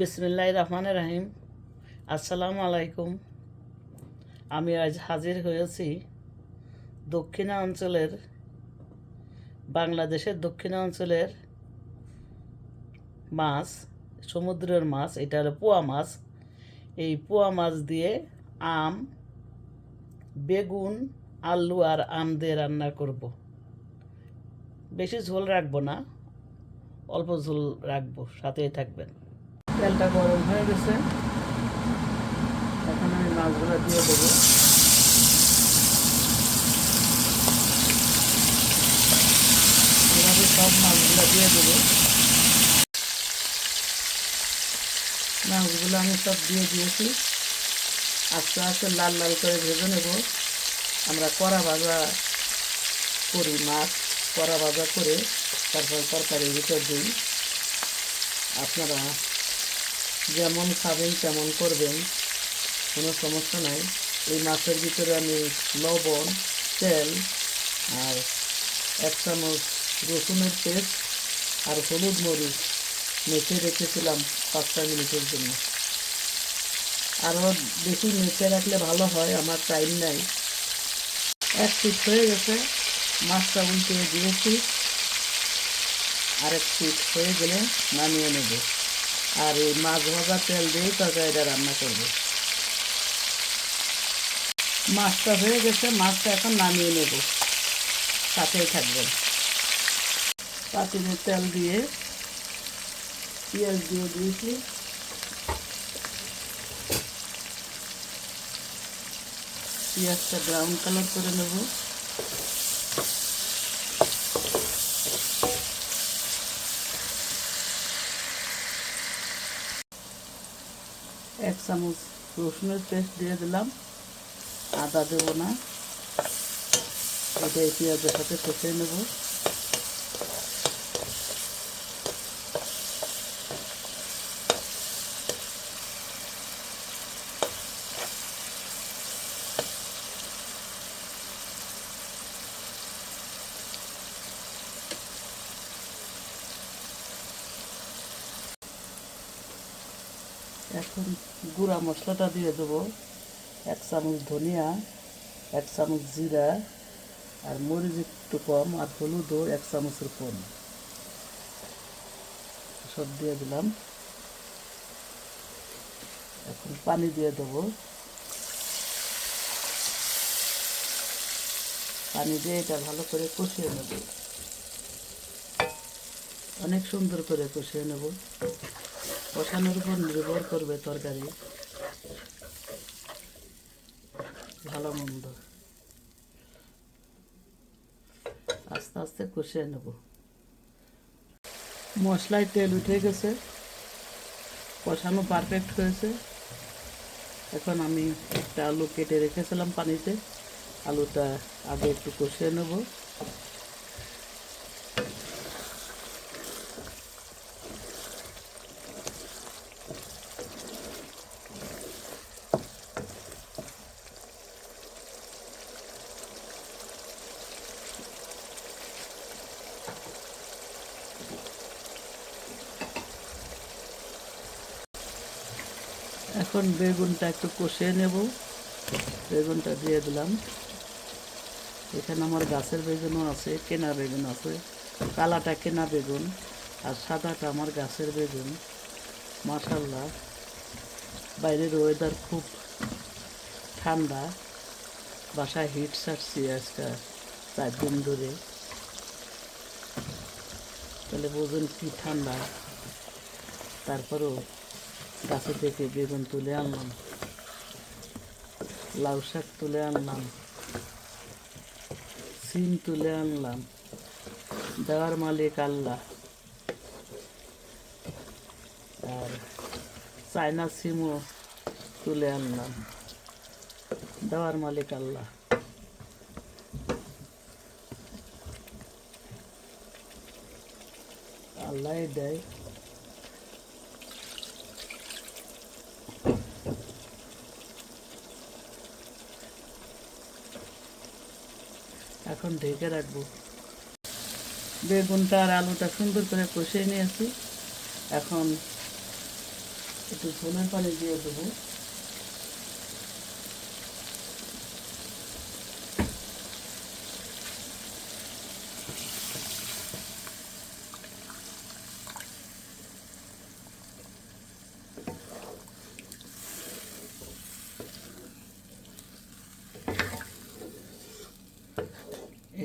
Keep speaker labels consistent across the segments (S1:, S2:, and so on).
S1: বিসমিল্লাহ রহমান রাহিম। আসসালামু আলাইকুম। আমি আজ হাজির হয়েছি দক্ষিণাঞ্চলের, বাংলাদেশের দক্ষিণাঞ্চলের মাছ, সমুদ্রের মাছ এটা হলো পোয়া মাছ। এই পোয়া মাছ দিয়ে আম, বেগুন, আলু আর আম দিয়ে রান্না করব। বেশি ঝোল রাখব না, অল্প ঝোল রাখব, সাথেই থাকবেন। তেলটা গরম হয়ে গেছে। এখন আমি মাছগুলো দিয়ে দেবো। এভাবে সব মাছগুলো দিয়ে দেবো। মাছগুলো আমি সব দিয়ে দিয়েছি। আস্তে আস্তে লাল লাল করে ভেজে নেব। আমরা কড়া ভাজা করি মাছ, কড়া ভাজা করে তারপর তরকারির ভিতর দিই। আপনারা যেমন খাবেন তেমন করবেন, কোনো সমস্যা নাই। এই মাছের ভিতরে আমি লবণ, তেল আর এক চামচ রসুনের পেস্ট আর হলুদ মরিচ মেখে রেখেছিলাম পাঁচটা মিনিটের জন্য। আরও বেশি মেখে রাখলে ভালো হয়, আমার টাইম নাই। এক পিট হয়ে গেছে, মাছটা উল্টে দিয়েছি। আরেক পিট হয়ে গেলে নামিয়ে নেব। আর এই মাছ ভাজা তেল দিয়েই তরকারিটা রান্না করব। মাছটা হয়ে গেছে, মাছটা এখন নামিয়ে নেব। সাথেই থাকবেন পাতিলে তেল দিয়ে পেঁয়াজ দিয়ে দিয়েছি। পেঁয়াজটা ব্রাউন কালার করে নেব। এক চামচ রসুনের পেস্ট দিয়ে দিলাম। আদা দেব না। এটা পেঁয়াজের সাথে কষে নেব। এখন গুঁড়া মশলাটা দিয়ে দেবো। এক চামচ ধনিয়া, এক চামচ জিরা, আর মরিচ একটু কম, আর হলুদও এক চামচের কম। সব দিয়ে দিলাম। এখন পানি দিয়ে দেবো। পানি দিয়ে এটা ভালো করে কষিয়ে নেব। অনেক সুন্দর করে কষিয়ে নেব। কষানোর উপর নির্ভর করবে তরকারি। ভালো মন্দ। আস্তে আস্তে কষিয়ে নেব। মশলায় তেল উঠে গেছে। কষানো পারফেক্ট হয়েছে। এখন আমি একটা আলু কেটে রেখেছিলাম পানিতে। আলুটা আগে একটু কষিয়ে নেব। এখন বেগুনটা একটু কষিয়ে নেব। বেগুনটা দিয়ে দিলাম। এখানে আমার গাছের বেগুনও আছে, কেনা বেগুন আছে। কালাটা কেনা বেগুন আর সাদাটা আমার গাছের বেগুন। মাসাল্লাহ বাইরের ওয়েদার খুব ঠান্ডা। বাসায় হিট ছাড়ছি আজকে চার দিন ধরে। তাহলে বোঝেন কি ঠান্ডা। তারপরেও গাছে থেকে বেগুন তুলে আনলাম। লাউ শাক তুলে আনলাম। সিম তুলে আনলাম। দেওয়ার মালিক আল্লাহ। আর চায়না সিমও তুলে আনলাম। দেওয়ার মালিক আল্লাহ। আল্লাহ দেয়। এখন ঢেকে রাখব। বেগুনটা আর আলুটা সুন্দর করে কষিয়ে নিয়েছি। এখন একটু ধনের পানি দিয়ে দেবো।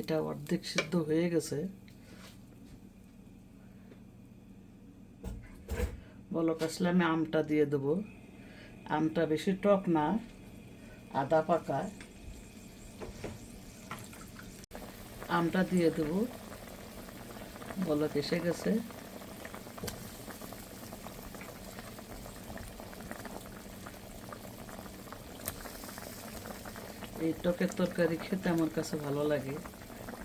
S1: এটা অর্ধেক সিদ্ধ হয়ে গেছে। বলক আসলে আমি আমটা দিয়ে দেবো। আমটা বেশি টক না, আদা পাকা। আমটা দিয়ে দেবো। বলক এসে গেছে? এই টকের তরকারি খেতে আমার কাছে ভালো লাগে।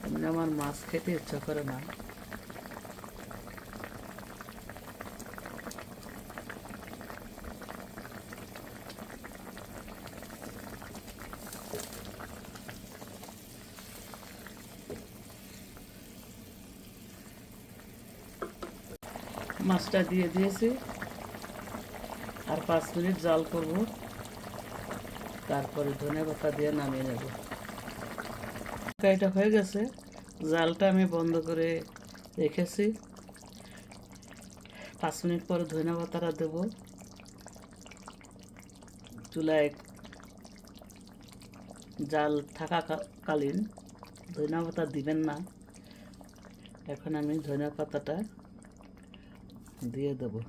S1: এমনি আমার মাছ খেতে ইচ্ছা করে না। মাছটা দিয়ে দিয়েছি। আর পাঁচ মিনিট জাল করব। তারপরে ধনে পাতা দিয়ে নামিয়ে নেব। তরকারিটা হয়ে গেছে। জালটা আমি বন্ধ করে রেখেছি। পাঁচ মিনিট পরে ধনে পাতাটা দেবো। চুলায় জাল থাকাকালীন ধনে পাতা দিবেন না। এখন আমি ধনে পাতাটা দিয়ে দেবো।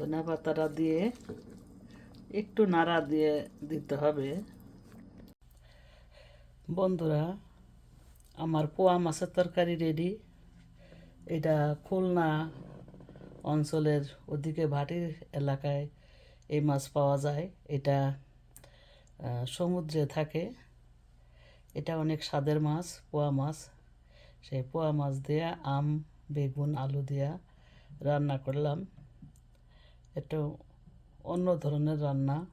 S1: ধনে পাতাটা দিয়ে একটু নাড়া দিয়ে দিতে হবে। বন্ধুরা, আমার পোয়া মাছের তরকারি রেডি এটা খুলনা অঞ্চলের ওদিকে ভাটির এলাকায় এই মাছ পাওয়া যায়। এটা সমুদ্রে থাকে। এটা অনেক স্বাদের মাছ, পোয়া মাছ। সেই পোয়া মাছ দিয়ে আম, বেগুন, আলু দিয়া রান্না করলাম। একটু অন্য ধরনের রান্না।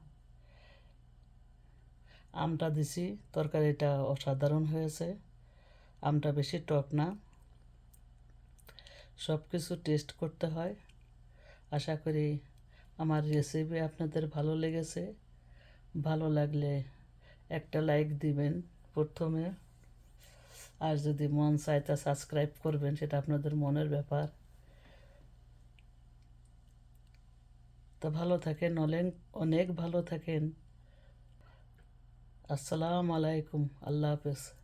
S1: আমটা দিছি, তরকারিটা অসাধারণ হয়েছে। আমটা বেশি টক না। সব কিছু টেস্ট করতে হয়। আশা করি আমার রেসিপি আপনাদের ভালো লেগেছে। ভালো লাগলে একটা লাইক দিবেন প্রথমে। আর যদি মন চায় তা সাবস্ক্রাইব করবেন, সেটা আপনাদের মনের ব্যাপার। তো ভালো থাকেন অনেক অনেক ভালো থাকেন। আসসালামু আলাইকুম আল্লাহ হাফেজ।